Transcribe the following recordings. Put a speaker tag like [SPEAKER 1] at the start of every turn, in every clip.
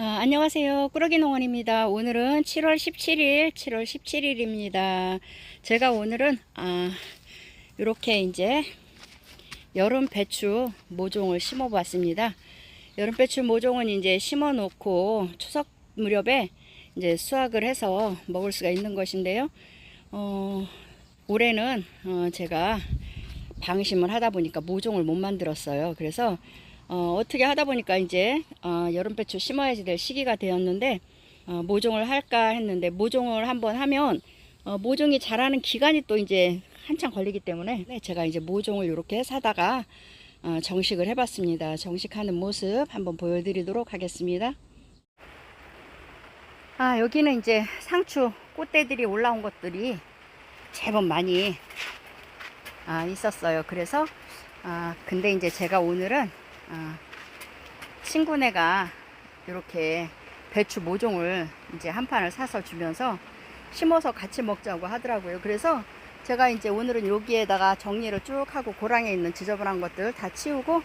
[SPEAKER 1] 어, 안녕하세요. 꾸러기 농원입니다. 오늘은 7월 17일, 7월 17일입니다. 제가 오늘은 아, 이렇게 이제 여름 배추 모종을 심어 봤습니다. 여름 배추 모종은 이제 심어 놓고 추석 무렵에 이제 수확을 해서 먹을 수가 있는 것인데요. 어, 올해는 어, 제가 방심을 하다 보니까 모종을 못 만들었어요. 그래서 어, 어떻게 하다 보니까 이제 어, 여름 배추 심어야지 될 시기가 되었는데 어, 모종을 할까 했는데 모종을 한번 하면 어, 모종이 자라는 기간이 또 이제 한참 걸리기 때문에 네, 제가 이제 모종을 이렇게 사다가 어, 정식을 해봤습니다. 정식하는 모습 한번 보여드리도록 하겠습니다. 아 여기는 이제 상추 꽃대들이 올라온 것들이 제법 많이 아, 있었어요. 그래서 아, 근데 이제 제가 오늘은 아, 친구네가 이렇게 배추 모종을 이제 한 판을 사서 주면서 심어서 같이 먹자고 하더라고요. 그래서 제가 이제 오늘은 여기에다가 정리를 쭉 하고 고랑에 있는 지저분한 것들 다 치우고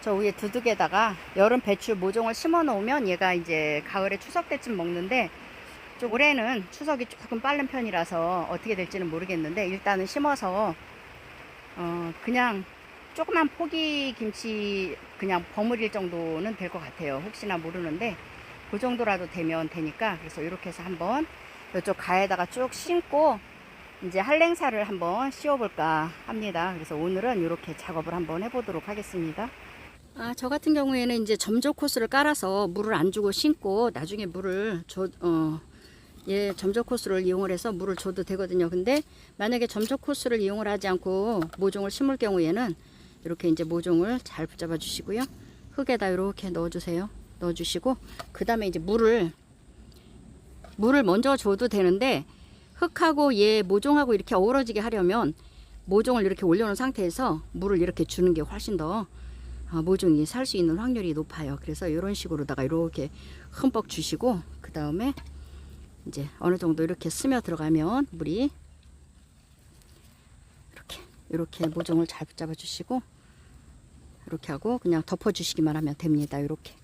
[SPEAKER 1] 저 위에 두둑에다가 여름 배추 모종을 심어 놓으면 얘가 이제 가을에 추석 때쯤 먹는데 좀 올해는 추석이 조금 빠른 편이라서 어떻게 될지는 모르겠는데 일단은 심어서 어 그냥 조그만 포기 김치 그냥 버무릴 정도는 될 것 같아요. 혹시나 모르는데 그 정도라도 되면 되니까 그래서 이렇게 해서 한번 이쪽 가에다가 쭉 심고 이제 한랭사를 한번 씌워볼까 합니다. 그래서 오늘은 이렇게 작업을 한번 해보도록 하겠습니다. 아, 저 같은 경우에는 이제 점조 코스를 깔아서 물을 안 주고 심고 나중에 물을 줘, 어, 예, 점조 코스를 이용을 해서 물을 줘도 되거든요. 근데 만약에 점조 코스를 이용을 하지 않고 모종을 심을 경우에는 이렇게 이제 모종을 잘 붙잡아 주시고요. 흙에다 이렇게 넣어 주세요. 넣어 주시고 그 다음에 이제 물을 물을 먼저 줘도 되는데 흙하고 얘 모종하고 이렇게 어우러지게 하려면 모종을 이렇게 올려놓은 상태에서 물을 이렇게 주는 게 훨씬 더 어, 모종이 살 수 있는 확률이 높아요. 그래서 이런 식으로다가 이렇게 흠뻑 주시고 그 다음에 이제 어느 정도 이렇게 스며 들어가면 물이 이렇게 이렇게 모종을 잘 붙잡아 주시고 이렇게 하고 그냥 덮어 주시기만 하면 됩니다. 이렇게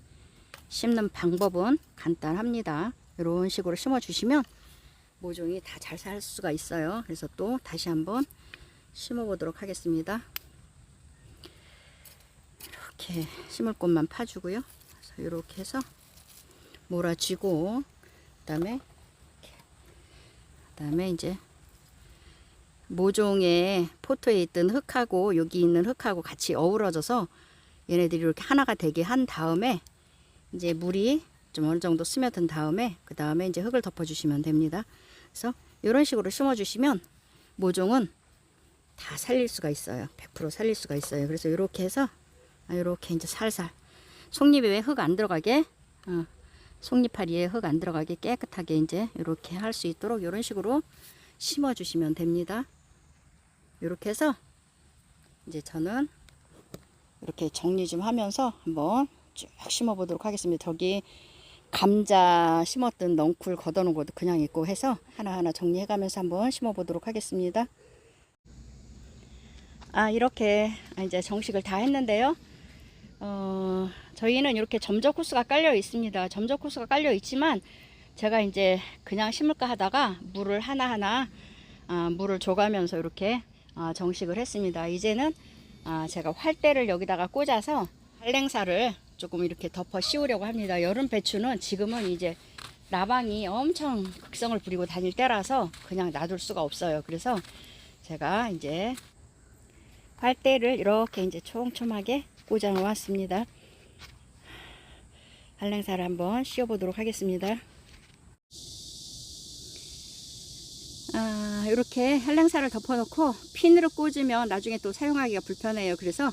[SPEAKER 1] 심는 방법은 간단합니다. 이런 식으로 심어 주시면 모종이 다 잘 살 수가 있어요. 그래서 또 다시 한번 심어 보도록 하겠습니다. 이렇게 심을 곳만 파주고요. 그래서 이렇게 해서 몰아쥐고 그다음에 그다음에 이제 모종의 포토에 있던 흙하고 여기 있는 흙하고 같이 어우러져서 얘네들이 이렇게 하나가 되게 한 다음에 이제 물이 좀 어느 정도 스며든 다음에 그 다음에 이제 흙을 덮어주시면 됩니다. 그래서 이런 식으로 심어주시면 모종은 다 살릴 수가 있어요. 100% 살릴 수가 있어요. 그래서 이렇게 해서 이렇게 이제 살살 속잎에 흙안 들어가게 어, 속잎파리에 흙 안 들어가게 깨끗하게 이제 이렇게 할 수 있도록 이런 식으로 심어 주시면 됩니다. 이렇게 해서 이제 저는 이렇게 정리 좀 하면서 한번 쭉 심어 보도록 하겠습니다. 저기 감자 심었던 넝쿨 걷어놓은 것도 그냥 있고 해서 하나하나 정리해 가면서 한번 심어 보도록 하겠습니다. 아 이렇게 이제 정식을 다 했는데요. 어, 저희는 이렇게 점적 코스가 깔려 있습니다. 점적 코스가 깔려 있지만 제가 이제 그냥 심을까 하다가 물을 하나하나 아, 물을 줘가면서 이렇게 아, 정식을 했습니다. 이제는 아, 제가 활대를 여기다가 꽂아서 한랭사를 조금 이렇게 덮어 씌우려고 합니다. 여름 배추는 지금은 이제 라방이 엄청 극성을 부리고 다닐 때라서 그냥 놔둘 수가 없어요. 그래서 제가 이제 활대를 이렇게 이제 촘촘하게 꽂아 놓았습니다. 한랭사를 한번 씌워 보도록 하겠습니다. 아, 이렇게 한랭사를 덮어놓고 핀으로 꽂으면 나중에 또 사용하기가 불편해요. 그래서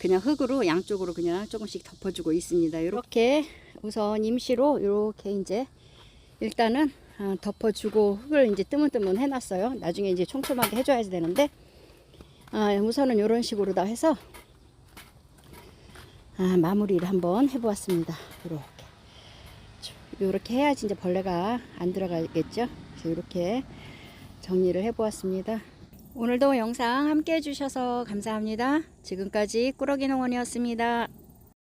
[SPEAKER 1] 그냥 흙으로 양쪽으로 그냥 조금씩 덮어주고 있습니다. 이렇게 우선 임시로 이렇게 이제 일단은 아, 덮어주고 흙을 이제 뜨문뜨문 해놨어요. 나중에 이제 촘촘하게 해줘야 되는데 아, 우선은 이런 식으로 다 해서 아, 마무리를 한번 해보았습니다. 이렇게 이렇게 해야지 이제 벌레가 안 들어가겠죠. 이렇게 정리를 해보았습니다. 오늘도 영상 함께 해주셔서 감사합니다. 지금까지 꾸러기 농원이었습니다.